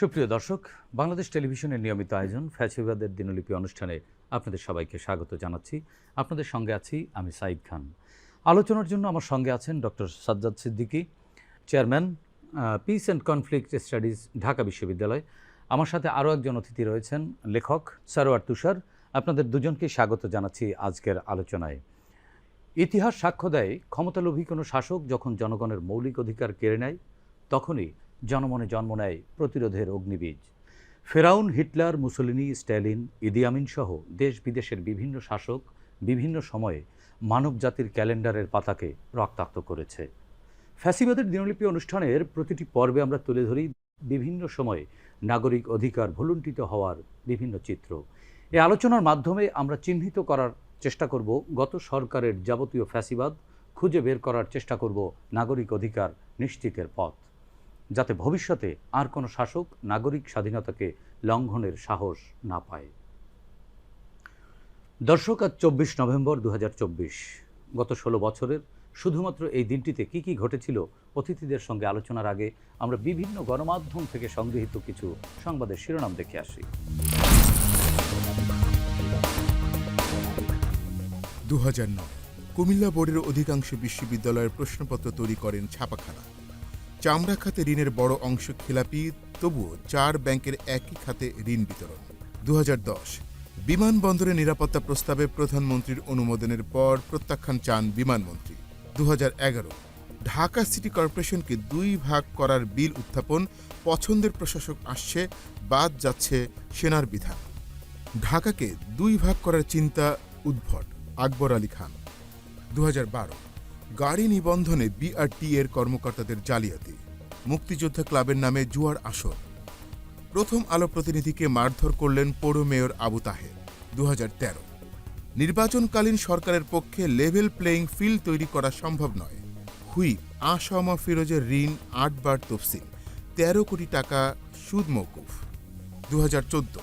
সুপ্রিয় দর্শক, বাংলাদেশ টেলিভিশনের নিয়মিত আয়োজন ফ্যাসিবাদের দিনলিপি অনুষ্ঠানে আপনাদের সবাইকে স্বাগত জানাচ্ছি। আপনাদের সঙ্গে আছি আমি সাইদ খান। আলোচনার জন্য আমার সঙ্গে আছেন doctor Sajjad Siddiqui, chairman peace and conflict studies Dhaka বিশ্ববিদ্যালয়। আমার সাথে আরও একজন অতিথি রয়েছেন, লেখক সারোয়ার তুষার। আপনাদের দুজনকে স্বাগত জানাচ্ছি আজকের আলোচনায়। ইতিহাস সাক্ষ্য দেয়, ক্ষমতালোভী কোনো শাসক যখন জনগণের মৌলিক অধিকার কেড়ে নেয়, তখনই জনমনে জন্ম নেয় প্রতিরোধের অগ্নিবীজ। ফেরাউন, হিটলার, মুসলিনি, স্ট্যালিন, ইদি আমিন সহ দেশ বিদেশের বিভিন্ন শাসক বিভিন্ন সময়ে মানব জাতির ক্যালেন্ডারের পাতাকে রক্তাক্ত করেছে। ফ্যাসিবাদের দিনলিপি অনুষ্ঠানের প্রতিটি পর্বে আমরা তুলে ধরি বিভিন্ন সময়ে নাগরিক অধিকার ভুলুণ্ঠিত হওয়ার বিভিন্ন চিত্র। এই আলোচনার মাধ্যমে আমরা চিহ্নিত করার চেষ্টা করব গত সরকারের যাবতীয় ফ্যাসিবাদ, খুঁজে বের করার চেষ্টা করব নাগরিক অধিকার নিশ্চিতের পথ। যাতে ভবিষ্যতে আর কোনো শাসক নাগরিক স্বাধীনতাকে লঙ্ঘনের সাহস না পায়। দর্শক, আজ চব্বিশ নভেম্বর দু হাজার চব্বিশ। গত ষোলো বছরের শুধুমাত্র এই দিনটিতে কি কি ঘটেছিল অতিথিদের সঙ্গে আলোচনার আগে আমরা বিভিন্ন গণমাধ্যম থেকে সংগৃহীত কিছু সংবাদের শিরোনাম দেখে আসি। দু কুমিল্লা বোর্ডের অধিকাংশ বিশ্ববিদ্যালয়ের প্রশ্নপত্র তৈরি করেন ছাপাখানা। চামড়া খাতে ঋণের বড় অংশ খেলাপি, তবুও চার ব্যাংকের একই খাতে ঋণ বিতরণ। দু বিমানবন্দরে নিরাপত্তা প্রস্তাবে প্রধানমন্ত্রীর অনুমোদনের পর প্রত্যাখ্যান চান বিমানমন্ত্রী। দুহাজার এগারো, ঢাকা সিটি কর্পোরেশনকে দুই ভাগ করার বিল উত্থাপন, পছন্দের প্রশাসক আসছে, বাদ যাচ্ছে সেনার বিধান। ঢাকাকে দুই ভাগ করার চিন্তা উদ্ভট, আকবর আলী খান। দু হাজার বারো গাড়ি নিবন্ধনে বিআরটি এর কর্মকর্তাদের জালিয়াতি। মুক্তিযোদ্ধা ক্লাবের নামে জুয়ার আসর। প্রথম আলো প্রতিনিধিকে মারধর করলেন পৌর মেয়র আবু তাহের, দুহাজার তেরো। নির্বাচনকালীন সরকারের পক্ষে লেভেল প্লেয়িং ফিল্ড তৈরি করা সম্ভব নয়। হুইপ আশামা ফিরোজের ঋণ আটবার তফসিল, তেরো কোটি টাকা সুদ মৌকুফ দু হাজার চোদ্দ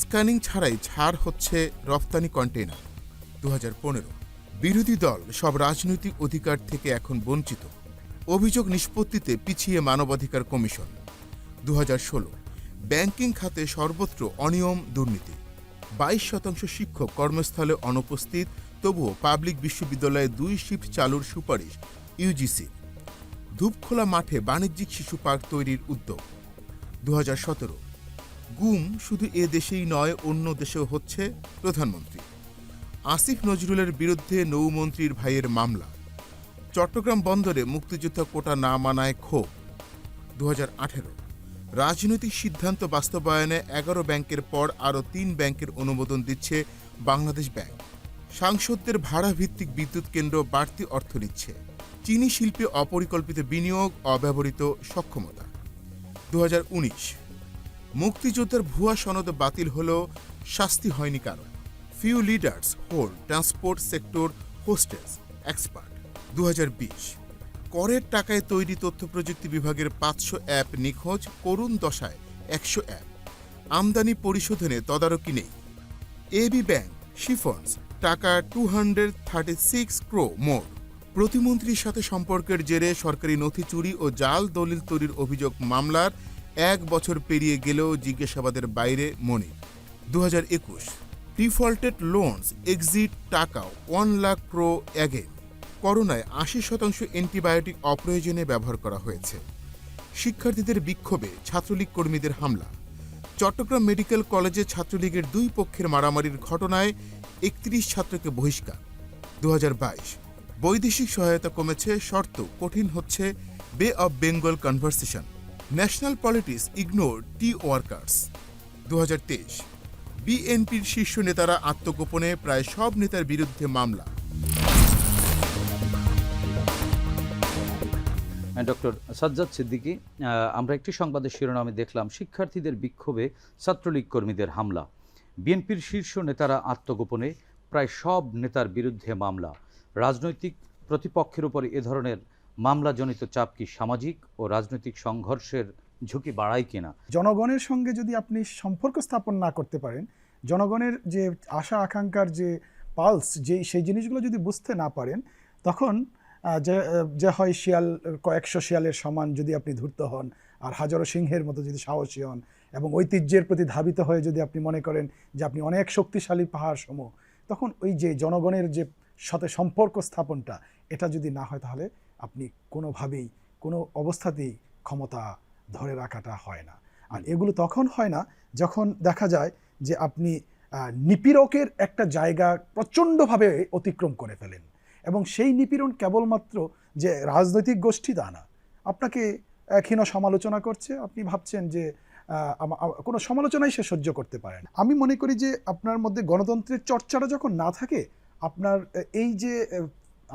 স্ক্যানিং ছাড়াই ছাড় হচ্ছে রফতানি কন্টেইনার। দু বিরোধী দল সব রাজনৈতিক অধিকার থেকে এখন বঞ্চিত। অভিযোগ নিষ্পত্তিতে পিছিয়ে মানবাধিকার কমিশন। দু হাজার ষোলো, ব্যাংকিং খাতে সর্বত্র অনিয়ম, দুর্নীতি। বাইশ শতাংশ শিক্ষক কর্মস্থলে অনুপস্থিত, তবুও পাবলিক বিশ্ববিদ্যালয়ে দুই শিফট চালুর সুপারিশ, ইউজিসি। ধূপখোলা মাঠে বাণিজ্যিক শিশু পার্ক তৈরির উদ্যোগ। দু হাজার সতেরো, গুম শুধু এ দেশেই নয়, অন্য দেশেও হচ্ছে প্রধানমন্ত্রী। আসিফ নজরুলের বিরুদ্ধে নৌমন্ত্রীর ভাইয়ের মামলা। চট্টগ্রাম বন্দরে মুক্তিযোদ্ধা কোটা না মানায় ক্ষোভ। দু হাজার আঠেরো। রাজনৈতিক সিদ্ধান্ত বাস্তবায়নে এগারো ব্যাংকের পর আরও তিন ব্যাংকের অনুমোদন দিচ্ছে বাংলাদেশ ব্যাংক। সাংসদদের ভাড়া ভিত্তিক বিদ্যুৎ কেন্দ্র বাড়তি অর্থ নিচ্ছে। চিনি শিল্পে অপরিকল্পিত বিনিয়োগ, অব্যবহৃত সক্ষমতা। দু মুক্তিযোদ্ধার ভুয়া সনদ বাতিল হলেও শাস্তি হয়নি কারণ few leaders hold transport sector hostage expert দু করের টাকায় তৈরি তথ্য প্রযুক্তি বিভাগের পাঁচশো অ্যাপ নিখোঁজ, করুণ দশায় একশো অ্যাপ। আমদানি পরিশোধনে তদারকি নেই। এবি ব্যাংক, শিফন্স, টাকা টু হান্ড্রেড থার্টি সিক্স ক্রো মোর প্রতিমন্ত্রীর সাথে সম্পর্কের জেরে সরকারি নথি চুরি ও জাল দলিল তৈরির অভিযোগ মামলার এক বছর পেরিয়ে গেলেও জিজ্ঞাসাবাদের বাইরে মনি। দু হাজার একুশ ডিফল্টেড লোনস এক্সিট টাকা ওয়ান লাখ প্রো অ্যাগেন করোনায় আশি শতাংশ অ্যান্টিবায়োটিক অপ্রয়োজনে ব্যবহার করা হয়েছে। শিক্ষার্থীদের বিক্ষোভে ছাত্রলীগ কর্মীদের হামলা। চট্টগ্রাম মেডিকেল কলেজে ছাত্রলীগের দুই পক্ষের মারামারির ঘটনায় একত্রিশ ছাত্রকে বহিষ্কার। দু হাজার বাইশ, বৈদেশিক সহায়তা কমেছে শর্ত কঠিন হচ্ছে bay of Bengal conversation national politics ignore tea workers দু হাজার তেইশ বিএনপির শীর্ষ নেতারা আত্মগোপনে প্রায় সব নেতার বিরুদ্ধে মামলা। ডক্টর সাজ্জাদ সিদ্দিকী আমরা একটি সংবাদের শিরোনামে দেখলাম শিক্ষার্থীদের বিক্ষোভে ছাত্রলীগ কর্মীদের হামলা। বিএনপির শীর্ষ নেতারা আত্মগোপনে প্রায় সব নেতার বিরুদ্ধে মামলা। রাজনৈতিক প্রতিপক্ষের উপর এ ধরনের মামলাজনিত চাপ কি সামাজিক ও রাজনৈতিক সংঘর্ষের ঝুঁকি বাড়ায় কিনা। জনগণের সঙ্গে যদি আপনি সম্পর্ক স্থাপন না করতে পারেন, জনগণের যে আশা, আকাঙ্ক্ষার যে পালস, যে, সেই জিনিসগুলো যদি বুঝতে না পারেন, তখন যে হয় শিয়াল, কয়েকশো শিয়ালের সমান যদি আপনি ধূর্ত হন, আর হাজারো সিংহের মতো যদি সাহসী হন, এবং ঐতিহ্যের প্রতি ধাবিত হয়ে যদি আপনি মনে করেন যে আপনি অনেক শক্তিশালী পাহাড় সমূহ, তখন ওই যে জনগণের যে সাথে সম্পর্ক স্থাপনটা, এটা যদি না হয় তাহলে আপনি কোনোভাবেই, কোনো অবস্থাতেই ক্ষমতা ধরে রাখাটা হয় না। আর এগুলো তখন হয় না যখন দেখা যায় যে আপনি নিপীড়কের একটা জায়গা প্রচণ্ডভাবে অতিক্রম করে ফেলেন এবং সেই নিপীড়ন কেবলমাত্র যে রাজনৈতিক গোষ্ঠী তা না। আপনাকে ক্ষীণ সমালোচনা করছে? আপনি ভাবছেন যে কোনো সমালোচনাই সে সহ্য করতে পারে না। আমি মনে করি যে আপনার মধ্যে গণতন্ত্রের চর্চাটা যখন না থাকে আপনার এই যে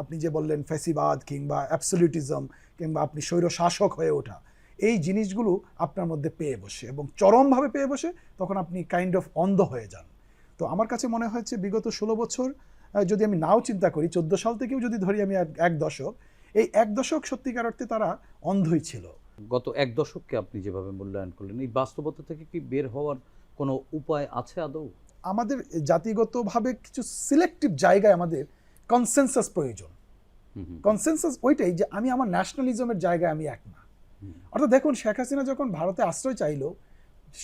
আপনি যে বললেন ফ্যাসিবাদ কিংবা অ্যাবসলিউটিজম কিংবা আপনি স্বৈর শাসক হয়ে ওঠা এই জিনিসগুলো আপনার মধ্যে পেয়ে বসে এবং চরমভাবে পেয়ে বসে তখন আপনি কাইন্ড অফ অন্ধ হয়ে যান তো আমার কাছে মনে হয়েছে বিগত ষোলো বছর যদি আমি নাও চিন্তা করি চোদ্দ সাল থেকেও যদি ধরি আমি এক- এক দশক এই এক দশক সত্যিকার অর্থে তারা অন্ধই ছিল গত এক দশককে আপনি যেভাবে মূল্যায়ন করলেন এই বাস্তবতা থেকে কি বের হওয়ার কোনো উপায় আছে আদৌ আমাদের জাতিগতভাবে কিছু সিলেক্টিভ জায়গায় আমাদের কনসেনসাস প্রয়োজন। কনসেনসাস ওইটাই যে আমি আমার ন্যাশনালিজমের জায়গায় আমি এক না। অর্থাৎ দেখুন শেখ হাসিনা যখন ভারতে আশ্রয় চাইলো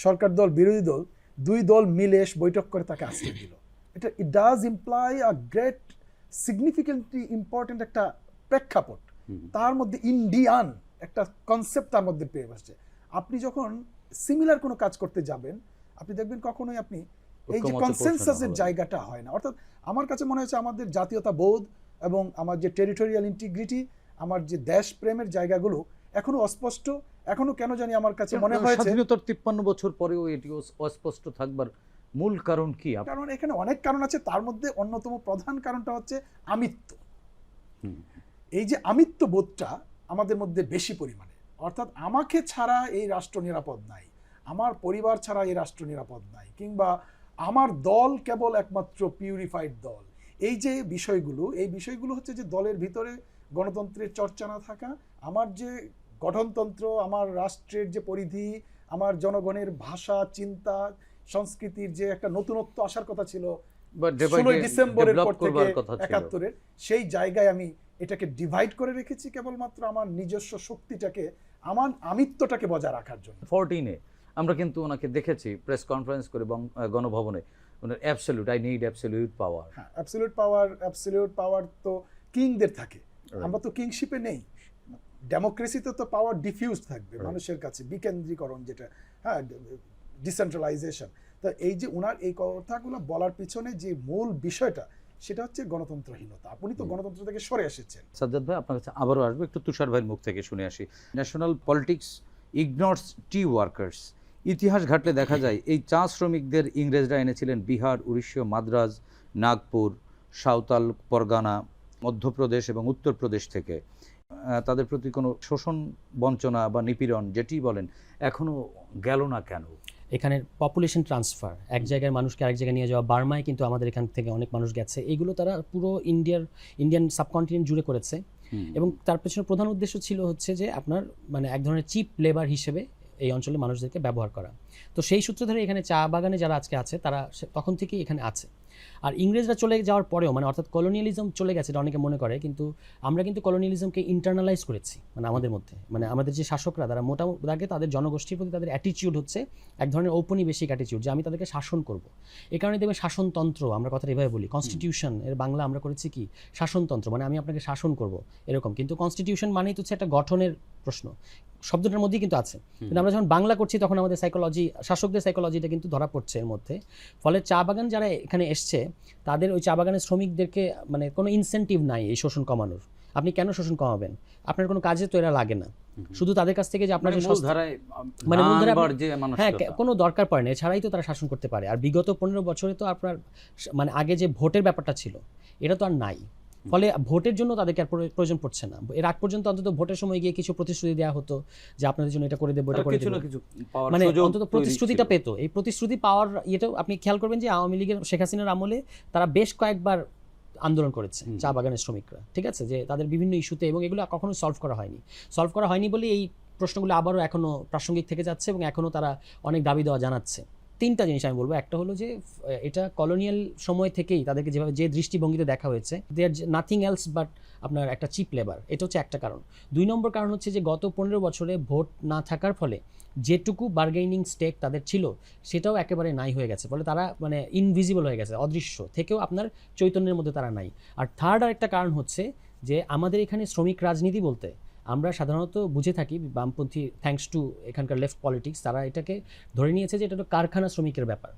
সরকার দল বিরোধী দল দুই দল মিলে বৈঠক করে তাকে আশ্রয় দিল। এটা it does imply a great significantly important একটা প্রেক্ষাপট। তার মধ্যে ইন্ডিয়ান একটা কনসেপ্ট তার মধ্যে পেয়ে বসছে আপনি যখন সিমিলার কোনো কাজ করতে যাবেন আপনি দেখবেন কখনোই আপনি এই যে কনসেনসাসের জায়গাটা হয় না। অর্থাৎ আমার কাছে মনে হচ্ছে আমাদের জাতীয়তা বোধ এবং আমার যে টেরিটোরিয়াল ইন্টিগ্রিটি আমার যে দেশ প্রেমের জায়গাগুলো এখনও অস্পষ্ট এখনও কেন জানি আমার কাছে মনে হয়েছে স্বাধীনতার তিপ্পান্ন বছর পরেও এটি অস্পষ্ট থাকবার মূল কারণ কি? কারণ এখানে অনেক কারণ আছে তার মধ্যে অন্যতম প্রধান কারণটা হচ্ছে আমিত্ব। এই যে আমিত্ব বোধটা আমাদের মধ্যে বেশি পরিমাণে অর্থাৎ আমাকে ছাড়া এই রাষ্ট্র নিরাপদ নাই আমার পরিবার ছাড়া এই রাষ্ট্র নিরাপদ নাই কিংবা আমার দল কেবল একমাত্র পিউরিফাইড দল। এই যে বিষয়গুলো এই বিষয়গুলো হচ্ছে যে দলের ভিতরে গণতন্ত্রের চর্চা না থাকা আমার যে গঠনতন্ত্র আমার রাষ্ট্রের যে পরিধি আমার জনগণের ভাষা চিন্তা সংস্কৃতির যে একটা নতুনত্ব আসার কথা ছিল ষোলোই ডিসেম্বরের পর থেকে। একাত্তরের সেই জায়গায় আমি এটাকে ডিভাইড করে রেখেছি কেবলমাত্র আমার নিজস্ব শক্তিটাকে আমার আমিত্বটাকে বজায় রাখার জন্য। ফোরটিনে আমরা কিন্তু ওনাকে দেখেছি প্রেস কনফারেন্স করে গণভবনে। ওনার absolute I need absolute power হ্যাঁ অ্যাবসলিউট পাওয়ার অ্যাবসলিউট পাওয়ার তো কিংদের থাকে। আমরা তো কিংশিপে নেই। ডেমোক্রেসিতে তো পাওয়ার ডিফিউজ থাকবে মানুষের কাছে বিকেন্দ্রীকরণ যেটা হ্যাঁ ডিসেন্ট্রালাইজেশন তো এই যে ওনার এই কথাগুলো বলার পিছনে যে মূল বিষয়টা সেটা হচ্ছে গণতন্ত্রহীনতা। আপনি তো গণতন্ত্র থেকে সরে এসেছেন। সাজ্জাদ ভাই আপনার কাছে আবারও আসব একটু তুষার ভাইয়ের মুখ থেকে শুনে আসি। National politics ignores tea workers ইতিহাস ঘাটলে দেখা যায় এই চা শ্রমিকদের ইংরেজরা এনেছিলেন বিহার উড়িষ্যা মাদ্রাজ নাগপুর সাঁওতাল পরগানা মধ্যপ্রদেশ এবং উত্তরপ্রদেশ থেকে। তাদের প্রতি কোনো শোষণ বঞ্চনা বা নিপীড়ন যেটি বলেন এখনও গেল না কেন? এখানের পপুলেশন ট্রান্সফার এক জায়গার মানুষকে আরেক জায়গায় নিয়ে যাওয়া বার্মায় কিন্তু আমাদের এখান থেকে অনেক মানুষ গেছে। এগুলো তারা পুরো ইন্ডিয়ার ইন্ডিয়ান সাবকন্টিনেন্ট জুড়ে করেছে। এবং তার পেছনে প্রধান উদ্দেশ্য ছিল হচ্ছে যে আপনার মানে এক ধরনের চিপ লেবার হিসেবে এই অঞ্চলের মানুষদেরকে ব্যবহার করা। তো সেই সূত্র ধরে এখানে চা বাগানে যারা আজকে আছে তারা তখন থেকেই এখানে আছে। আর ইংরেজরা চলে যাওয়ার পরেও মানে অর্থাৎ কলোনিয়ালিজম চলে গেছে এটা অনেকে মনে করে কিন্তু আমরা কিন্তু কলোনিয়ালিজমকে ইন্টারনালাইজ করেছি মানে আমাদের মধ্যে। মানে আমাদের যে শাসকরা তারা মোটামুটি আগে তাদের জনগোষ্ঠীর প্রতি তাদের অ্যাটিচিউড হচ্ছে এক ধরনের ঔপনিবেশিক অ্যাটিচিউড যে আমি তাদেরকে শাসন করব। এই কারণে দেখবেন শাসনতন্ত্র আমরা কথা এভাবে বলি। কনস্টিটিউশন এর বাংলা আমরা করেছি কি? শাসনতন্ত্র মানে আমি আপনাকে শাসন করব এরকম। কিন্তু কনস্টিটিউশন মানেই তো হচ্ছে একটা গঠনের প্রশ্ন। শব্দটার মধ্যেই কিন্তু আছে। কিন্তু আমরা যখন বাংলা করছি তখন আমাদের সাইকোলজি শাসকদের সাইকোলজিটা কিন্তু ধরা পড়ছে এর মধ্যে। ফলে চা বাগান যারা এখানে এসছে তাদের ওই চা বাগানের শ্রমিকদেরকে মানে কোনো ইনসেন্টিভ নাই এই শোষণ কমানোর। আপনি কেন শোষণ কমাবেন? আপনার কোনো কাজে তো এরা লাগে না। শুধু তাদের কাছ থেকে যে আপনার মানে মানে হ্যাঁ কোনো দরকার পড়ে না। এছাড়াই তো তারা শাসন করতে পারে। আর বিগত পনেরো বছরে তো আপনার মানে আগে যে ভোটের ব্যাপারটা ছিল এটা তো আর নাই। ফলে ভোটের জন্য তাদেরকে আর প্রয়োজন পড়ছে না। এর আগ পর্যন্ত অন্তত ভোটের সময় গিয়ে কিছু প্রতিশ্রুতি দেওয়া হতো যে আপনাদের জন্য এটা করে দেবো এটা করে দেবো। মানে অন্তত প্রতিশ্রুতিটা। পেতো। এই প্রতিশ্রুতি পাওয়ার ইয়েটাও আপনি খেয়াল করবেন যে আওয়ামী লীগের শেখ হাসিনার আমলে তারা বেশ কয়েকবার আন্দোলন করেছে চা বাগানের শ্রমিকরা ঠিক আছে? যে তাদের বিভিন্ন ইস্যুতে এবং এগুলো কখনো সলভ করা হয়নি। সলভ করা হয়নি বলে এই প্রশ্নগুলো আবারও এখনও প্রাসঙ্গিক থেকে যাচ্ছে এবং এখনও তারা অনেক দাবি দেওয়া জানাচ্ছে। তিনটা জিনিস আমি বলব। একটা হলো যে এটা কলোনিয়াল সময় থেকেই তাদেরকে যেভাবে যে দৃষ্টিভঙ্গিতে দেখা হয়েছে they are nothing else but আপনার একটা চিপ লেবার এটা হচ্ছে একটা কারণ। দুই নম্বর কারণ হচ্ছে যে, গত পনেরো বছরে ভোট না থাকার ফলে যেটুকু বার্গেনিং স্টেক তাদের ছিল, সেটাও একেবারে নাই হয়ে গেছে। ফলে তারা মানে ইনভিজিবল হয়ে গেছে, অদৃশ্য। থেকেও আপনার চৈতন্যের মধ্যে তারা নাই। আর থার্ড আর একটা কারণ হচ্ছে যে, আমাদের এখানে শ্রমিক রাজনীতি বলতে আমরা সাধারণত বুঝে থাকি বামপন্থী থ্যাঙ্কস টু এখানকার লেফট পলিটিক্স তারা এটাকে ধরে নিয়েছে যে এটা একটা কারখানা শ্রমিকের ব্যাপার।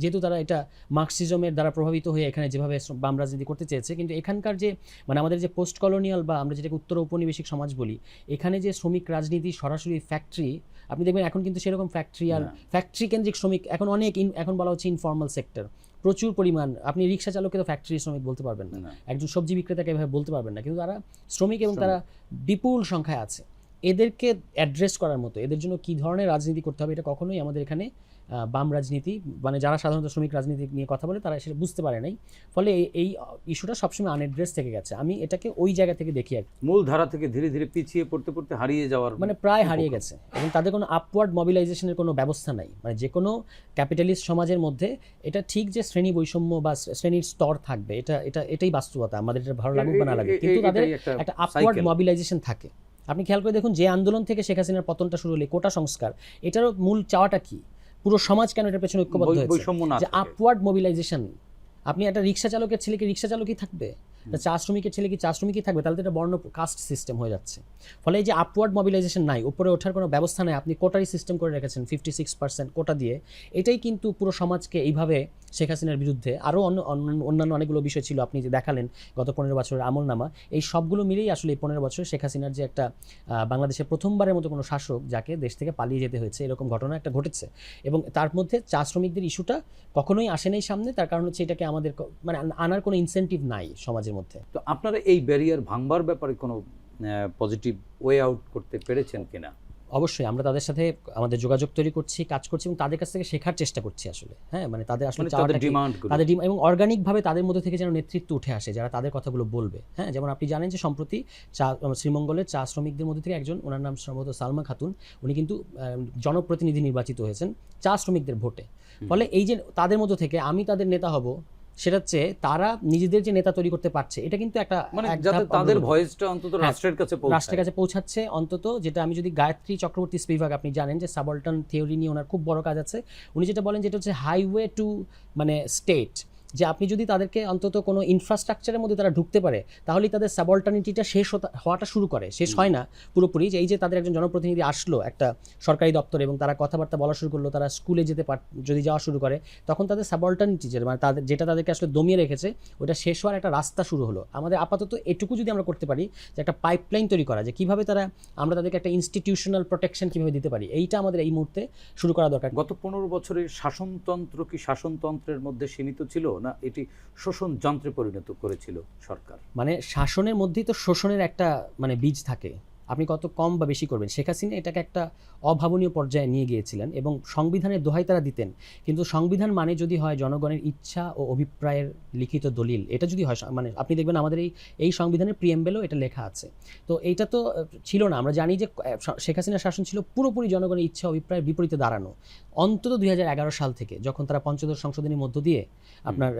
যেহেতু তারা এটা মার্কসিজমের দ্বারা প্রভাবিত হয়ে এখানে যেভাবে বাম রাজনীতি করতে চেয়েছে কিন্তু এখানকার যে মানে আমাদের যে পোস্ট কলোনিয়াল বা আমরা যেটাকে উত্তর ঔপনিবেশিক সমাজ বলি এখানে যে শ্রমিক রাজনীতি সরাসরি ফ্যাক্টরি আপনি দেখবেন এখন কিন্তু সেরকম ফ্যাক্টরি আর ফ্যাক্টরি কেন্দ্রিক শ্রমিক এখন অনেক এখন বলা হচ্ছে ইনফর্মাল সেক্টর প্রচুর পরিমাণ আপনি রিক্সা চালককে তো ফ্যাক্টরি শ্রমিক বলতে পারবেন না। একজন সবজি বিক্রেতাকে এভাবে বলতে পারবেন না। কিন্তু তারা শ্রমিক এবং তারা বিপুল সংখ্যায় আছে। এদেরকে অ্যাড্রেস করার মতো এদের জন্য কি ধরনের রাজনীতি করতে হবে এটা কখনোই আমাদের এখানে বাম রাজনীতি মানে যারা সাধারণত শ্রমিক রাজনীতি নিয়ে কথা বলে তারা সেটা বুঝতে পারে নাই। ফলে এই- ইস্যুটা সবসময় আনএড্রেস থেকে গেছে। আমি এটাকে ওই জায়গা থেকে দেখি আর। মূল ধারা থেকে ধীরে ধীরে পিছিয়ে পড়তে পড়তে হারিয়ে যাওয়ার মানে প্রায় হারিয়ে গেছে। এবং তাদের কোনো আপওয়ার্ড মোবিলাইজেশনের কোনো ব্যবস্থা নাই। মানে যে কোনো ক্যাপিটালিস্ট সমাজের মধ্যে এটা ঠিক যে শ্রেণি বৈষম্য বা শ্রেণির স্তর থাকবে এটা এটা এটাই বাস্তবতা। আমাদের এটা ভালো লাগুক বা না এ- কিন্তু তাদের একটা আপওয়ার্ড। মোবিলাইজেশন থাকে। আপনি খেয়াল করে দেখুন যে আন্দোলন থেকে শেখ হাসিনার পতনটা শুরু হলে কোটা সংস্কার এটারও মূল চাওয়াটা কি? পুরো সমাজ কেন এটার পেছনে ঐক্যবদ্ধ হয়েছে? যে আপওয়ার্ড মোবিলাইজেশন আপনি একটা রিক্সা চালকের ছেলে কি রিক্সা চালকই থাকবে? চা শ্রমিকের ছেলে কি চা শ্রমিকই থাকবে? তাহলে তো এটা বর্ণ কাস্ট সিস্টেম হয়ে যাচ্ছে। ফলে এই যে আপওয়ার্ড মোবিলাইজেশন নাই উপরে ওঠার কোনো ব্যবস্থা নাই আপনি কোটারি সিস্টেম করে রেখেছেন ফিফটি সিক্স পার্সেন্ট কোটা দিয়ে। এটাই কিন্তু পুরো সমাজকে এইভাবে শেখ হাসিনার বিরুদ্ধে আরও অন্য অন্য- অন্যান্য অনেকগুলো বিষয় ছিল, আপনি যে দেখালেন গত পনেরো বছরের আমলনামা, এই সবগুলো মিলেই আসলে এই পনেরো বছর শেখ হাসিনার যে একটা বাংলাদেশের প্রথমবারের মতো কোনো শাসক যাকে দেশ থেকে পালিয়ে যেতে হয়েছে, এরকম ঘটনা একটা ঘটেছে। এবং তার মধ্যে চা শ্রমিকদের ইস্যুটা কখনোই আসে নাই সামনে, তার কারণ হচ্ছে এটাকে আমাদের মানে আনার কোনো ইনসেন্টিভ নাই সমাজের মধ্যে। তো আপনারা এই ব্যারিয়ার ভাঙবার ব্যাপারে কোনো পজিটিভ ওয়ে আউট করতে পেরেছেন কিনা? অবশ্যই আমরা তাদের সাথে আমাদের যোগাযোগ তৈরি করছি কাজ করছি এবং তাদের কাছ থেকে শেখার চেষ্টা করছি আসলে হ্যাঁ? মানে তাদের আসলে মানে তাদের ডিমান্ড ডিম এবং অর্গানিকভাবে তাদের মধ্যে থেকে যেন নেতৃত্ব উঠে আসে যারা তাদের কথাগুলো বলবে হ্যাঁ? যেমন আপনি জানেন যে সম্প্রতি চা শ্রীমঙ্গলের চা শ্রমিকদের মধ্যে থেকে একজন ওনার নাম সম্ভবত সালমা খাতুন উনি কিন্তু জনপ্রতিনিধি নির্বাচিত হয়েছেন চা শ্রমিকদের ভোটে। ফলে এই যে তাদের মধ্যে থেকে আমি তাদের নেতা হব সেটা হচ্ছে তারা নিজেদের যে নেতা তৈরি করতে পারছে এটা কিন্তু একটা মানে যাতে তাদের ভয়েসটা অন্তত হ্যাঁ, রাষ্ট্রের কাছে রাষ্ট্রের কাছে পৌঁছাচ্ছে অন্তত যেটা আমি যদি গায়ত্রী চক্রবর্তী স্পিভাগ আপনি জানেন যে সাবল্টন থিওরি নিয়ে ওনার খুব বড় কাজ আছে। উনি যেটা বলেন যেটা হচ্ছে হাইওয়ে টু মানে স্টেট যে আপনি যদি তাদেরকে অন্তত কোনো ইনফ্রাস্ট্রাকচারের মধ্যে তারা ঢুকতে পারে তাহলেই তাদের সাবল্টানিটিটা শেষ হতা- হওয়াটা শুরু করে। শেষ হয় না পুরোপুরি যে এই যে তাদের একজন জনপ্রতিনিধি আসলো একটা সরকারি দপ্তরে এবং তারা কথাবার্তা বলা শুরু করল তারা স্কুলে যেতে পার যদি যাওয়া শুরু করে তখন তাদের সাবল্টানিটি যে মানে তাদের যেটা তাদেরকে আসলে দমিয়ে রেখেছে ওটা শেষ হওয়ার একটা রাস্তা শুরু হলো। আমাদের আপাতত এটুকু যদি আমরা করতে পারি যে একটা পাইপলাইন তৈরি করা যে কীভাবে তারা আমরা তাদেরকে একটা ইনস্টিটিউশনাল প্রোটেকশন কীভাবে দিতে পারি এইটা আমাদের এই মুহূর্তে শুরু করা দরকার। গত পনেরো বছরে শাসনতন্ত্র কি শাসনতন্ত্রের মধ্যে সীমিত ছিল? না, এটি শোষণ যন্ত্রে পরিণত করেছিল সরকার। মানে শাসনের মধ্যেই তো শোষণের একটা মানে বীজ থাকে। আপনি কত কম বা বেশি করবেন? শেখ হাসিনা এটাকে একটা অভাবনীয় পর্যায়ে নিয়ে গিয়েছিলেন এবং সংবিধানের দোহাই তারা দিতেন। কিন্তু সংবিধান মানে যদি হয় জনগণের ইচ্ছা ও অভিপ্রায়ের লিখিত দলিল। এটা যদি হয় মানে আপনি দেখবেন আমাদের এই এই সংবিধানের প্রিএমবেলও এটা লেখা আছে। তো এইটা তো ছিল না। আমরা জানি যে শেখ হাসিনার শাসন ছিল পুরোপুরি জনগণের ইচ্ছা অভিপ্রায়ের বিপরীতে দাঁড়ানো। অন্তত দুই হাজার এগারো সাল থেকে যখন তারা পঞ্চদশ সংশোধনীর মধ্য দিয়ে আপনার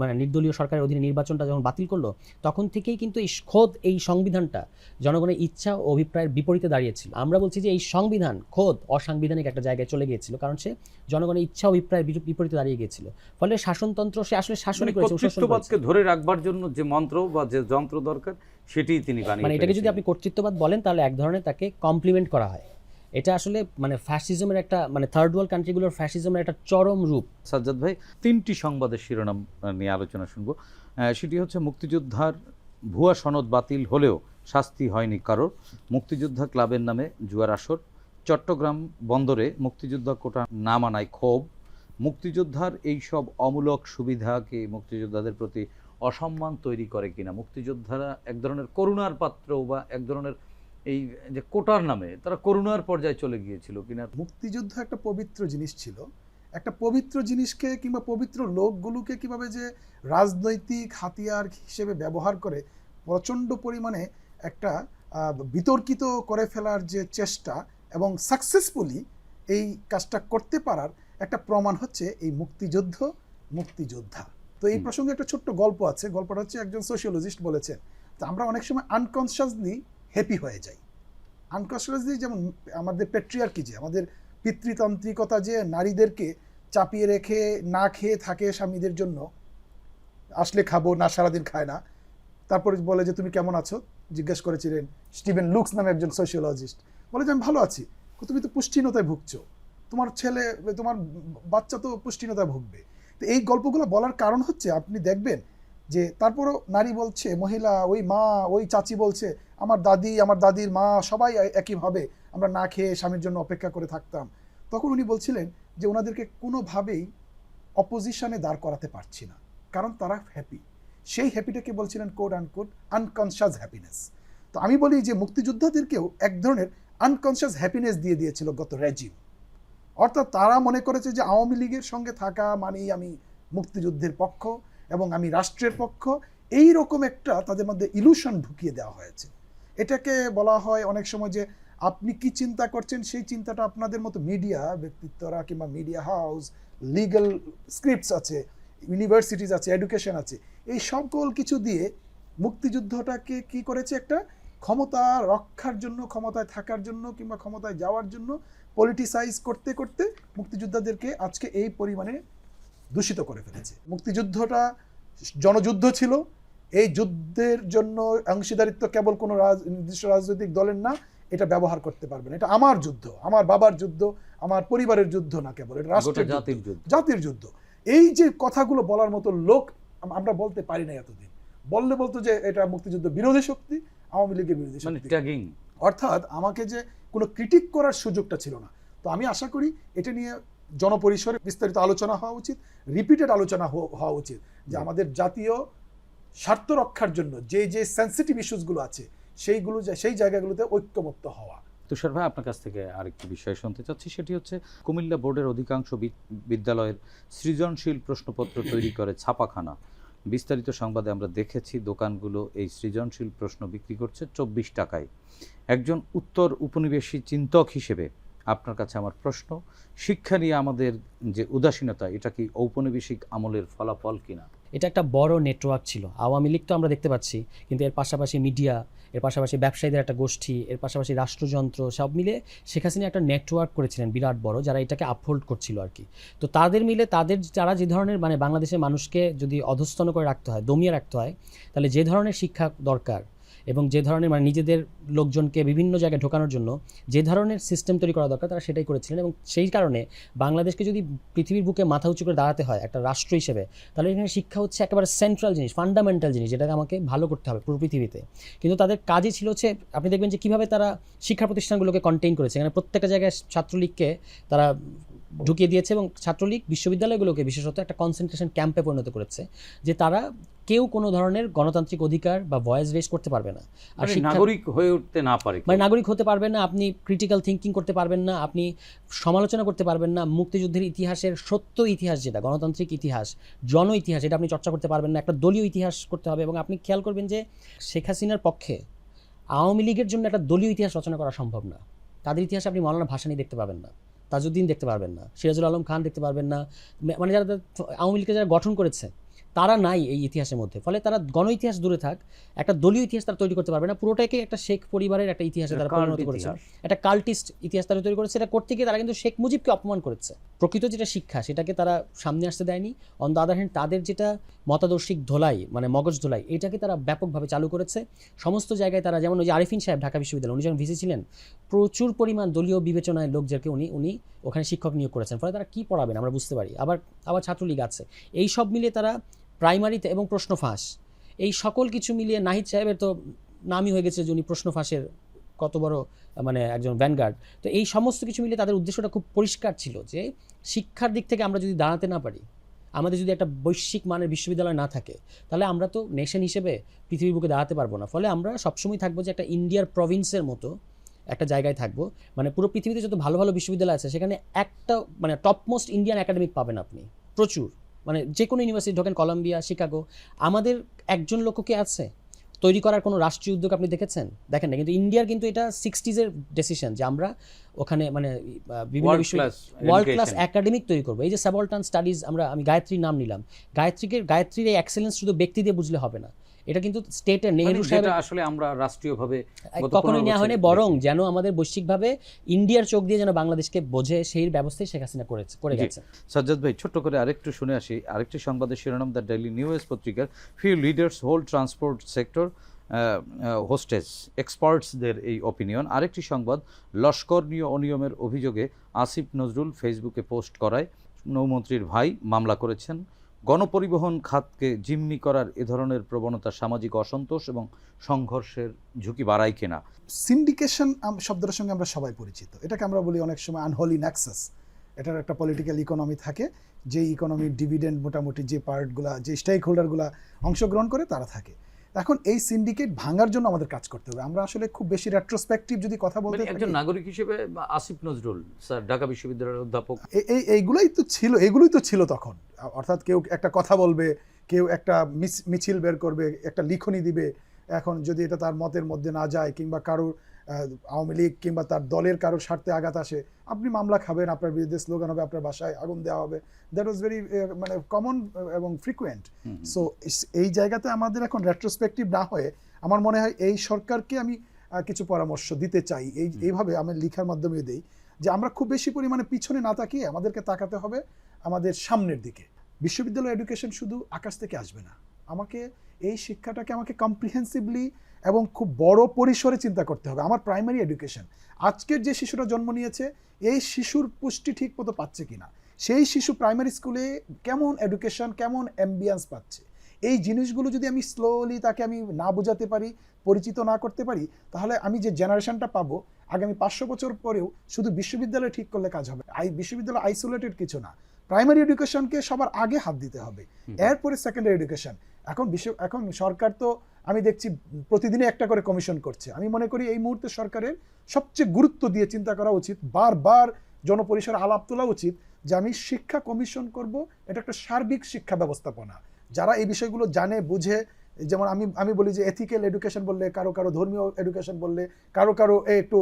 মানে নির্দলীয় সরকারের অধীনে নির্বাচনটা যখন বাতিল করল, তখন থেকেই কিন্তু এই খোদ এই সংবিধানটা জনগণের ইচ্ছা ও অভিপ্রায়ের বিপরীতে দাঁড়িয়েছিল। আমরা বলছি যে এই সংবিধান খোদ অসাংবিধানিক একটা জায়গায় চলে গিয়েছিল কারণ সে জনগণের ইচ্ছা অভিপ্রায়ের বিপরীতে দাঁড়িয়ে গিয়েছিল। ফলে শাসনতন্ত্র সে আসলে শাসন মানে শোষণ করেছে। কর্তৃত্ববাদকে ধরে রাখবার জন্য যে মন্ত্র বা যে যন্ত্র দরকার সেটিই তিনি মানে এটাকে যদি আপনি কর্তৃত্ববাদ বলেন তাহলে এক ধরনের তাকে কমপ্লিমেন্ট করা হয়। এটা আসলে মানে ফ্যাসিজমের একটা মানে থার্ড ওয়ার্ল্ড কান্ট্রিগুলোর ফ্যাসিজমের একটা চরম রূপ। সাজ্জাদ ভাই তিনটি সংবাদের শিরোনাম নিয়ে আলোচনা শুনব। সেটি হচ্ছে মুক্তিযোদ্ধার ভুয়া সনদ বাতিল হলেও শাস্তি হয়নি কারোর। মুক্তিযোদ্ধা ক্লাবের নামে জুয়ার আসর। চট্টগ্রাম বন্দরে মুক্তিযোদ্ধা কোটা না মানায় ক্ষোভ। মুক্তিযোদ্ধার এই সব অমূলক সুবিধাকে মুক্তিযোদ্ধাদের প্রতি অসম্মান তৈরি করে কিনা? মুক্তিযোদ্ধারা এক ধরনের করুণার পাত্র বা এক ধরনের এই যে কোটার নামে তারা করুণার পর্যায়ে চলে গিয়েছিল কিনা? মুক্তিযুদ্ধ একটা পবিত্র জিনিস ছিল। একটা পবিত্র জিনিসকে কিংবা পবিত্র লোকগুলোকে কীভাবে যে রাজনৈতিক হাতিয়ার হিসেবে ব্যবহার করে প্রচণ্ড পরিমাণে একটা বিতর্কিত করে ফেলার যে চেষ্টা এবং সাকসেসফুলি এই কাজটা করতে পারার একটা প্রমাণ হচ্ছে এই মুক্তিযুদ্ধ মুক্তিযোদ্ধা। তো এই প্রসঙ্গে একটা ছোট্ট গল্প আছে গল্পটা হচ্ছে একজন সোশিওলজিস্ট বলেছেন তো আমরা অনেক সময় আনকনসিয়াসলি হ্যাপি হয়ে যাই। আনকনসিয়াসলি যেমন আমাদের পেট্রিয়ার্কি যে আমাদের পিতৃতান্ত্রিকতা যে নারীদেরকে চাপিয়ে রেখে না খেয়ে থাকে স্বামীদের জন্য আসলে খাব না সারাদিন খায় না তারপরে বলে যে তুমি কেমন আছো? জিজ্ঞেস করেছিলেন, স্টিভেন লুকস নামে একজন সোশিওলজিস্ট বলে যে, আমি ভালো আছি, তুমি তো পুষ্টিহীনতায় ভুগছো। তোমার ছেলে, তোমার বাচ্চা তো পুষ্টিহীনতায় ভুগবে। তো এই গল্পগুলো বলার কারণ হচ্ছে, আপনি দেখবেন যে, তারপরও নারী বলছে, মহিলা, ওই মা, ওই চাচি বলছে, আমার দাদি, আমার দাদির মা, সবাই একইভাবে, আমরা না খেয়ে স্বামীর জন্য অপেক্ষা করে থাকতাম। তখন উনি বলছিলেন যে, ওনাদেরকে কোনোভাবেই অপোজিশনে দাঁড় করাতে পারছি না, কারণ তারা হ্যাপি সেই হ্যাপিটাকে বলছিলেন? Code uncode unconscious happiness তো আমি বলি যে মুক্তিযোদ্ধাদেরকেও এক ধরনের আনকনশিয়াস হ্যাপিনেস দিয়ে দিয়েছিল গত রেজিম অর্থাৎ তারা মনে করেছে যে আওয়ামী লীগের সঙ্গে থাকা মানেই আমি মুক্তিযুদ্ধের পক্ষ এবং আমি রাষ্ট্রের পক্ষ। এই রকম একটা তাদের মধ্যে ইলুশন ঢুকিয়ে দেওয়া হয়েছে। এটাকে বলা হয় অনেক সময় যে আপনি কি চিন্তা করছেন সেই চিন্তাটা আপনাদের মতো মিডিয়া ব্যক্তিত্বরা কিংবা মিডিয়া হাউস লিগ্যাল স্ক্রিপ্টস আছে ইউনিভার্সিটিজ আছে এডুকেশন আছে এই সকল কিছু দিয়ে মুক্তিযুদ্ধটাকে কি করেছে একটা? ক্ষমতা রক্ষার জন্য ক্ষমতায় থাকার জন্য কিংবা ক্ষমতায় যাওয়ার জন্য পলিটিসাইজ করতে করতে মুক্তিযোদ্ধাদেরকে আজকে এই পরিমাণে দূষিত করে ফেলেছে। মুক্তিযুদ্ধটা জনযুদ্ধ ছিল এই যুদ্ধের জন্য অংশীদারিত্ব কেবল কোনো রাজ নির্দিষ্ট রাজনৈতিক দলের না এটা ব্যবহার করতে পারবেন এটা আমার যুদ্ধ আমার বাবার যুদ্ধ আমার পরিবারের যুদ্ধ না কেবল এটা রাষ্ট্রের জাতির যুদ্ধ। এই যে কথাগুলো বলার মতো লোক আমরা বলতে পারি না এতদিন। বললে বলতো যে এটা মুক্তিযুদ্ধ বিরোধী শক্তি আওয়ামী লীগের বিরোধী মানে শক্তি। অর্থাৎ আমাকে যে কোনো ক্রিটিক করার সুযোগটা ছিল না। তো আমি আশা করি এটা নিয়ে জনপরিসরে বিস্তারিত আলোচনা হওয়া উচিত রিপিটেড আলোচনা হওয়া উচিত যে আমাদের জাতীয় স্বার্থ রক্ষার জন্য যে যে সেন্সিটিভ ইস্যুসগুলো আছে সেইগুলো যে- সেই জায়গাগুলোতে ঐক্যমত্য হওয়া। তুষার ভাই, আপনার কাছ থেকে আরেকটি বিষয় শুনতে চাচ্ছি। সেটি হচ্ছে, কুমিল্লা বোর্ডের অধিকাংশ বিদ্যালয়ের সৃজনশীল প্রশ্নপত্র তৈরি করে ছাপাখানা। বিস্তারিত সংবাদে আমরা দেখেছি, দোকানগুলো এই সৃজনশীল প্রশ্ন বিক্রি করছে চব্বিশ টাকায়। একজন উত্তর উপনিবেশী চিন্তক হিসেবে আপনার কাছে আমার প্রশ্ন, শিক্ষা নিয়ে আমাদের যে উদাসীনতা, এটা কি ঔপনিবেশিক আমলের ফলাফল কিনা? এটা একটা বড় নেটওয়ার্ক ছিল। আওয়ামী লীগ তো আমরা দেখতে পাচ্ছি, কিন্তু এর পাশাপাশি মিডিয়া, এর পাশাপাশি ব্যবসায়ীদের একটা গোষ্ঠী, এর পাশাপাশি রাষ্ট্রযন্ত্র, সব মিলে শেখ হাসিনা একটা নেটওয়ার্ক করেছিলেন বিরাট বড়, যারা এটাকে আপহোল্ড করছিল আর কি। তো তাদের মিলে তাদের যারা যে ধরনের মানে বাংলাদেশের মানুষকে যদি অধস্তন করে রাখতে হয়, দমিয়ে রাখতে হয়, তাহলে যে ধরনের শিক্ষা দরকার এবং যে ধরনের মানে নিজেদের লোকজনকে বিভিন্ন জায়গায় ঢোকানোর জন্য যে ধরনের সিস্টেম তৈরি করা দরকার তারা সেটাই করেছিলেন এবং সেই কারণে বাংলাদেশকে যদি পৃথিবীর বুকে মাথা উঁচু করে দাঁড়াতে হয় একটা রাষ্ট্র হিসেবে, তাহলে এখানে শিক্ষা হচ্ছে একেবারে সেন্ট্রাল জিনিস ফান্ডামেন্টাল জিনিস, যেটাকে আমাকে ভালো করতে হবে পুরো পৃথিবীতে। কিন্তু তাদের কাজই ছিল হচ্ছে, আপনি দেখবেন যে কীভাবে তারা শিক্ষা প্রতিষ্ঠানগুলোকে কন্টেইন করেছে। এখানে প্রত্যেকটা জায়গায় ছাত্রলীগকে তারা ঢুকিয়ে দিয়েছে এবং ছাত্রলীগ বিশ্ববিদ্যালয়গুলোকে বিশেষত একটা কনসেন্ট্রেশন ক্যাম্পে পরিণত করেছে যে তারা কেউ কোনো ধরনের গণতান্ত্রিক অধিকার বা ভয়েস রেস করতে পারবে না। আর মানে নাগরিক হয়ে উঠতে না পারে মানে নাগরিক হতে পারবেন না আপনি ক্রিটিক্যাল থিঙ্কিং করতে পারবেন না আপনি সমালোচনা করতে পারবেন না মুক্তিযুদ্ধের ইতিহাসের সত্য ইতিহাস যেটা গণতান্ত্রিক ইতিহাস জন ইতিহাস এটা আপনি চর্চা করতে পারবেন না একটা দলীয় ইতিহাস করতে হবে এবং আপনি খেয়াল করবেন যে শেখ হাসিনার পক্ষে আওয়ামী লীগের জন্য একটা দলীয় ইতিহাস রচনা করা সম্ভব না। তাদের ইতিহাস আপনি মৌলানা ভাসানি দেখতে পাবেন না। তাজউদ্দিন দেখতে পারবেন না, সিরাজুল আলম খান দেখতে পারবেন না। মানে যারা আওয়ামী লীগকে যারা গঠন করেছে তারা নাই এই ইতিহাসের মধ্যে। ফলে তারা গণ ইতিহাস দূরে থাক একটা দলীয় ইতিহাস তারা তৈরি করতে পারবে না পুরোটাকে একটা শেখ পরিবারের একটা ইতিহাসে তারা পরিণত করেছে। একটা কাল্টিস্ট ইতিহাস তারা তৈরি করেছে এটা করতে গিয়ে তারা কিন্তু শেখ মুজিবকে অপমান করেছে। প্রকৃত যেটা শিক্ষা সেটাকে তারা সামনে আসতে দেয়নি। অন দ্য আদার হ্যান্ড তাদের যেটা মতাদর্শিক ধোলাই মানে মগজ ধোলাই এটাকে তারা ব্যাপকভাবে চালু করেছে। সমস্ত জায়গায় তারা যেমন ওই যে আরিফিন সাহেব ঢাকা বিশ্ববিদ্যালয় উনি যখন ভিসি ছিলেন প্রচুর পরিমাণ দলীয় বিবেচনায় লোকদেরকে উনি উনি ওখানে শিক্ষক নিয়োগ করেছেন। ফলে তারা কী পড়াবেন আমরা বুঝতে পারি। আবার আবার ছাত্রলীগ আছে। এই সব মিলিয়ে তারা প্রাইমারিতে এবং প্রশ্ন ফাঁস এই সকল কিছু মিলিয়ে নাহিদ সাহেবের তো নামই হয়ে গেছে যে উনি প্রশ্ন ফাঁসের কত বড় মানে একজন ভ্যানগার্ড তো এই সমস্ত কিছু মিলিয়ে তাদের উদ্দেশ্যটা খুব পরিষ্কার ছিল যে শিক্ষার দিক থেকে আমরা যদি দাঁড়াতে না পারি, আমাদের যদি একটা বৈশ্বিক মানের বিশ্ববিদ্যালয় না থাকে, তাহলে আমরা তো নেশন হিসেবে পৃথিবীর বুকে দাঁড়াতে পারব না। ফলে আমরা সবসময় থাকব যে একটা ইন্ডিয়ার প্রভিন্সের মতো একটা জায়গায় থাকব। মানে পুরো পৃথিবীতে যত ভালো ভালো বিশ্ববিদ্যালয় আছে, সেখানে একটা মানে টপমোস্ট ইন্ডিয়ান একাডেমিক পাবেন আপনি। প্রচুর। মানে যে কোনো ইউনিভার্সিটি ঢোকেন কলম্বিয়া শিকাগো আমাদের একজন লোক কি আছে। তৈরি করার কোনো রাষ্ট্রীয় উদ্যোগ আপনি দেখেছেন? দেখেন না কিন্তু ইন্ডিয়ার কিন্তু এটা সিক্সটিজের ডিসিশন যে আমরা ওখানে মানে বিভিন্ন ওয়ার্ল্ড ক্লাস. একাডেমিক তৈরি করব। এই যে সাবল্টান স্টাডিজ আমরা আমি গায়ত্রীর নাম নিলাম। গায়ত্রীকে গায়ত্রীর এই এক্সেলেন্স শুধু ব্যক্তি দিয়ে বুঝলে হবে না। এটা কিন্তু স্টেটের নেহেরু সাহেবের আসলে আমরা রাষ্ট্রীয়ভাবে কখনোই নেওয়া হয়নি বরং যেন আমাদের বৈশ্বিকভাবে ইন্ডিয়ার চোখ দিয়ে যেন বাংলাদেশকে বোঝে সেই ব্যবস্থাই শেখ হাসিনা করেছে করে গেছে সাজ্জাদ ভাই ছোট্ট করে আরেকটু শুনে আসি। আরেকটি সংবাদের শিরোনাম দ্য ডেইলি নিউজ পত্রিকার। Few leaders hold transport sector hostage এক্সপার্টসদের এই অপিনিয়ন আরেকটি সংবাদ লস্কর নিয়ে অনিয়মের অভিযোগে আসিফ নজরুল ফেসবুকে পোস্ট করায়। নৌমন্ত্রীর ভাই মামলা করেছেন। গণপরিবহন খাতকে জিম্মি করার এ ধরনের প্রবণতা সামাজিক অসন্তোষ এবং সংঘর্ষের ঝুঁকি বাড়ায় কিনা? সিন্ডিকেশন শব্দের সঙ্গে আমরা সবাই পরিচিত। এটাকে আমরা বলি অনেক সময় আনহোলি ন্যাক্সেস এটার একটা পলিটিক্যাল ইকোনমি থাকে যে ইকোনমির ডিভিডেন্ড মোটামুটি যে পার্টগুলা যে স্টেক হোল্ডারগুলা অংশগ্রহণ করে তারা থাকে। এখন এই সিন্ডিকেট ভাঙার জন্য আমাদের কাজ করতে হবে। আমরা আসলে খুব বেশি রেট্রোস্পেক্টিভ যদি কথা বলতে মানে একজন নাগরিক হিসেবে আসিফ নজরুল স্যার ঢাকা বিশ্ববিদ্যালয়ের অধ্যাপক। এই এইগুলোই তো ছিল এগুলোই তো ছিল তখন। অর্থাৎ কেউ একটা কথা বলবে কেউ একটা মিছিল বের করবে একটা লিখনি দিবে। এখন যদি এটা তার মতের মধ্যে না যায় কিংবা কারোর আওয়ামী লীগ কিংবা তার দলের কারোর স্বার্থে আঘাত আসে আপনি মামলা খাবেন আপনার বিরুদ্ধে স্লোগান হবে আপনার বাসায় আগুন দেওয়া হবে। দ্যাট ওয়াজ ভেরি মানে কমন এবং ফ্রিকুয়েন্ট সো এই জায়গাতে আমাদের এখন রেট্রোস্পেক্টিভ না হয়ে আমার মনে হয় এই সরকারকে আমি কিছু পরামর্শ দিতে চাই। এই এইভাবে আমি লিখার মাধ্যমে দেই যে আমরা খুব বেশি পরিমাণে পিছনে না তাকিয়ে আমাদেরকে তাকাতে হবে আমাদের সামনের দিকে। বিশ্ববিদ্যালয় এডুকেশন শুধু আকাশ থেকে আসবে না। আমাকে এই শিক্ষাটাকে আমাকে কম্প্রিহেন্সিভলি এবং খুব বড় পরিসরে চিন্তা করতে হবে। আমার প্রাইমারি এডুকেশন আজকের যে শিশুটা জন্ম নিয়েছে এই শিশুর পুষ্টি ঠিক মতো পাচ্ছে কিনা? সেই শিশু প্রাইমারি স্কুলে কেমন এডুকেশন কেমন অ্যাম্বিয়েন্স পাচ্ছে? এই জিনিসগুলো যদি আমি স্লোলি তাকে আমি না বোঝাতে পারি পরিচিত না করতে পারি তাহলে আমি যে জেনারেশনটা পাবো আগামী পাঁচশো বছর পরেও শুধু বিশ্ববিদ্যালয় ঠিক করলে কাজ হবে আই বিশ্ববিদ্যালয় আইসোলেটেড কিছু না। প্রাইমারি এডুকেশনকে সবার আগে হাত দিতে হবে। এরপরে সেকেন্ডারি এডুকেশন এখন বিশ্ব এখন সরকার তো আমি দেখছি প্রতিদিনই একটা করে কমিশন করছে। আমি মনে করি এই মুহূর্তে সরকারের সবচেয়ে গুরুত্ব দিয়ে চিন্তা করা উচিত, বারবার জনপরিসরে আলাপ তোলা উচিত যে আমি শিক্ষা কমিশন করব, এটা একটা সার্বিক শিক্ষা ব্যবস্থাপনা। যারা এই বিষয়গুলো জানে, বুঝে, যেমন আমি আমি বলি যে এথিক্যাল এডুকেশন বললে কারও কারও ধর্মীয় এডুকেশন বললে কারও কারও একটু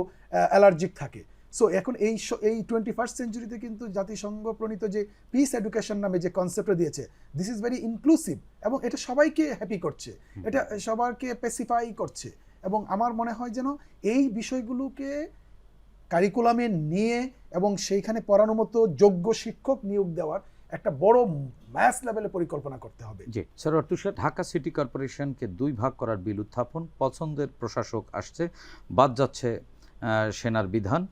অ্যালার্জিক থাকে। সো এখন এই এই টোয়েন্টি ফার্স্ট সেঞ্চুরিতে কিন্তু জাতিসংঘ প্রণীত যে পিস এডুকেশন নামে যে কনসেপ্টটা দিয়েছে দিস ইজ ভেরি ইনক্লুসিভ এবং এটা সবাইকে হ্যাপি করছে এটা সবাইকে পেসিফাই করছে এবং আমার মনে হয় যেন এই বিষয়গুলোকে কারিকুলামে নিয়ে এবং সেইখানে পড়ানোর মতো যোগ্য শিক্ষক নিয়োগ দেওয়ার একটা বড় ম্যাস লেভেলে পরিকল্পনা করতে হবে। জি স্যার তুষার ঢাকা সিটি কর্পোরেশনকে দুই ভাগ করার বিল উত্থাপন পছন্দের প্রশাসক আসছে বাদ যাচ্ছে সেনার বিধান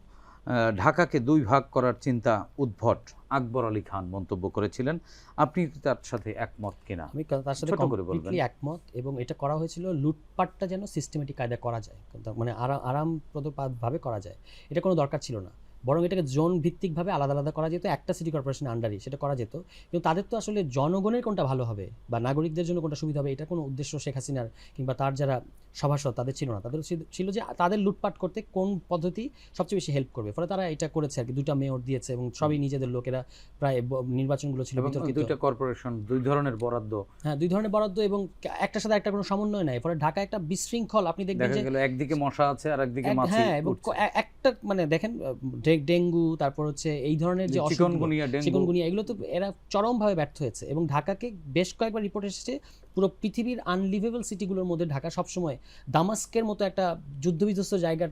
ঢাকাকে দুই ভাগ করার চিন্তা উদ্ভট। আকবর আলী খান মন্তব্য করেছিলেন। আপনি তার সাথে একমত কিনা? আমি তার সাথে। কমপ্লিটলি একমত এবং এটা করা হয়েছিল লুটপাটটা যেন সিস্টেমেটিক কায়দা করা যায়। মানে আরাম আরামপ্রদভাবে করা যায়। এটা কোনো দরকার ছিল না। বরং এটাকে জোন ভিত্তিকভাবে আলাদা আলাদা করা যেত একটা সিটি কর্পোরেশনের আন্ডারই সেটা করা যেত। কিন্তু তাদের তো আসলে জনগণের কোনটা ভালো হবে বা নাগরিকদের জন্য কোনটা সুবিধা হবে এটা কোনো উদ্দেশ্য শেখ হাসিনার কিংবা তার যারা সভাসদ তাদের ছিল না। তাদের ছিল- যে তাদের লুটপাট করতে কোন পদ্ধতি সবচেয়ে বেশি হেল্প করবে? ফলে তারা এটা করেছে আর কি। দুটা মেয়র দিয়েছে এবং সবই নিজেদের লোকেরা প্রায় নির্বাচনগুলো ছিল বিতর্কিত। দুইটা কর্পোরেশন দুই ধরনের বরাদ্দ। হ্যাঁ দুই ধরনের বরাদ্দ এবং একটার সাথে একটা কোনো সমন্বয় নাই। ফলে ঢাকা একটা বিশৃঙ্খল আপনি দেখবেন যে একদিকে মশা আছে আর একদিকে এক- মাছি হ্যাঁ এবং একটা মানে দেখেন ডেঙ্গু তারপর হচ্ছে এই ধরনের যে অসুখগুলো, চিকনগুনিয়া ডেঙ্গু। চিকুনগুনিয়া এগুলো তো এরা চরমভাবে ব্যর্থ হয়েছে। এবং ঢাকাকে বেশ কয়েকবার রিপোর্ট এসেছে পুরো পৃথিবীর আনলিভেবল সিটিগুলোর মধ্যে ঢাকা সবসময় দামাস্কের মতো একটা যুদ্ধবিধ্বস্ত জায়গার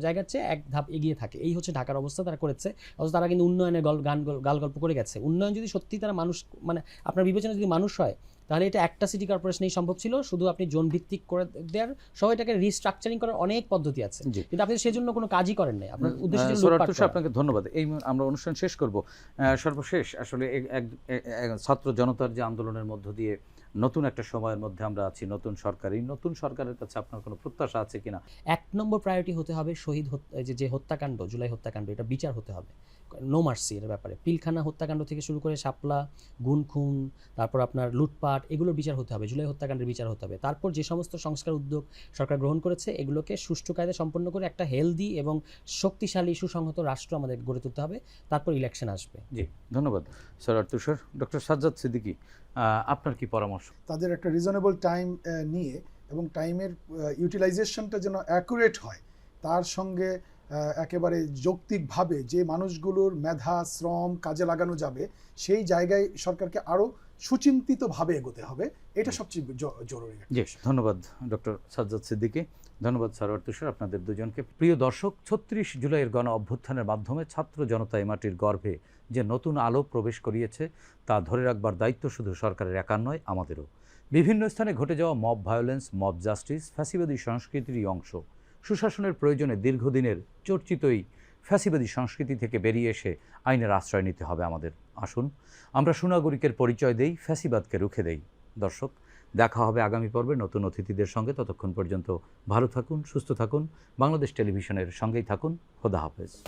জায়গার চেয়ে এক ধাপ এগিয়ে থাকে। এই হচ্ছে ঢাকার অবস্থা তারা করেছে। অথচ তারা কিন্তু উন্নয়নের গল গান গাল গল্প করে গেছে। উন্নয়ন যদি সত্যি তারা মানুষ মানে আপনার বিবেচনা যদি মানুষ হয় তাহলে এটা একটা সিটি কর্পোরেশনেই সম্ভব ছিল। শুধু আপনি জোন ভিত্তিক করে দেওয়ার সহ এটাকে রিস্ট্রাকচারিং করার অনেক পদ্ধতি আছে। কিন্তু আপনি সেজন্য কোনো কাজই করেন নাই আপনার উদ্দেশ্য তুষার, করা। আপনাকে ধন্যবাদ। এই আমরা অনুষ্ঠান শেষ করব। সর্বশেষ আসলে এক- ছাত্র জনতার যে আন্দোলনের মধ্য দিয়ে নতুন একটা সময়ের মধ্যে আমরা আছি নতুন সরকার। এই নতুন সরকারের কাছে আপনার কোনো প্রত্যাশা আছে কিনা? এক নম্বর প্রায়োরিটি হতে হবে শহীদ যে যে হত্যাকাণ্ড জুলাই হত্যাকাণ্ড এটা বিচার হতে হবে। নো মার্সি এর ব্যাপারে। পিলখানা হত্যাকাণ্ড থেকে শুরু করে শাপলা গুন খুন তারপর আপনার লুটপাট এগুলোর বিচার হতে হবে। জুলাই হত্যাকাণ্ডের বিচার হতে হবে। তারপর যে সমস্ত সংস্কার উদ্যোগ সরকার গ্রহণ করেছে এগুলোকে সুষ্ঠু কায়দায় সম্পন্ন করে একটা হেলদি এবং শক্তিশালী সুসংহত রাষ্ট্র আমাদের গড়ে তুলতে হবে। তারপর ইলেকশন আসবে। জি ধন্যবাদ। স্যার তুষার ডক্টর সাজ্জাদ সিদ্দিকী আপনার কি পরামর্শ? তাদের একটা রিজনেবল টাইম নিয়ে এবং টাইমের ইউটিলাইজেশনটা যেন অ্যাকুরেট হয় তার সঙ্গে একেবারে যৌক্তিকভাবে যে মানুষগুলোর মেধা শ্রম কাজে লাগানো যাবে সেই জায়গায় সরকারকে আরও সুচিন্তিতভাবে এগোতে হবে এটা সবচেয়ে জরুরি ধন্যবাদ ডক্টর সাজ্জাদ সিদ্দিকী ধন্যবাদ সারোয়ার তুষার আপনাদের দুজনকে। প্রিয় দর্শক ছত্রিশ জুলাইয়ের গণ অভ্যুত্থানের মাধ্যমে ছাত্র জনতা মাটির গর্ভে যে নতুন আলো প্রবেশ করিয়েছে তা ধরে রাখবার দায়িত্ব শুধু সরকারের একার নয়, আমাদেরও। বিভিন্ন স্থানে ঘটে যাওয়া মব ভায়োলেন্স মব জাস্টিস ফ্যাসিবাদী সংস্কৃতিরই অংশ। সুশাসনের প্রয়োজনে দীর্ঘদিনের চর্চিতই ফ্যাসিবাদী সংস্কৃতি থেকে বেরিয়ে এসে আইনের আশ্রয় নিতে হবে আমাদের। আসুন, আমরা সুনাগরিকের পরিচয় দেই, ফ্যাসিবাদকে রুখে দেই। দর্শক, দেখা হবে আগামী পর্বে নতুন অতিথিদের সঙ্গে। ততক্ষণ পর্যন্ত ভালো থাকুন, সুস্থ থাকুন। বাংলাদেশ টেলিভিশনের সঙ্গেই থাকুন। খোদা হাফেজ।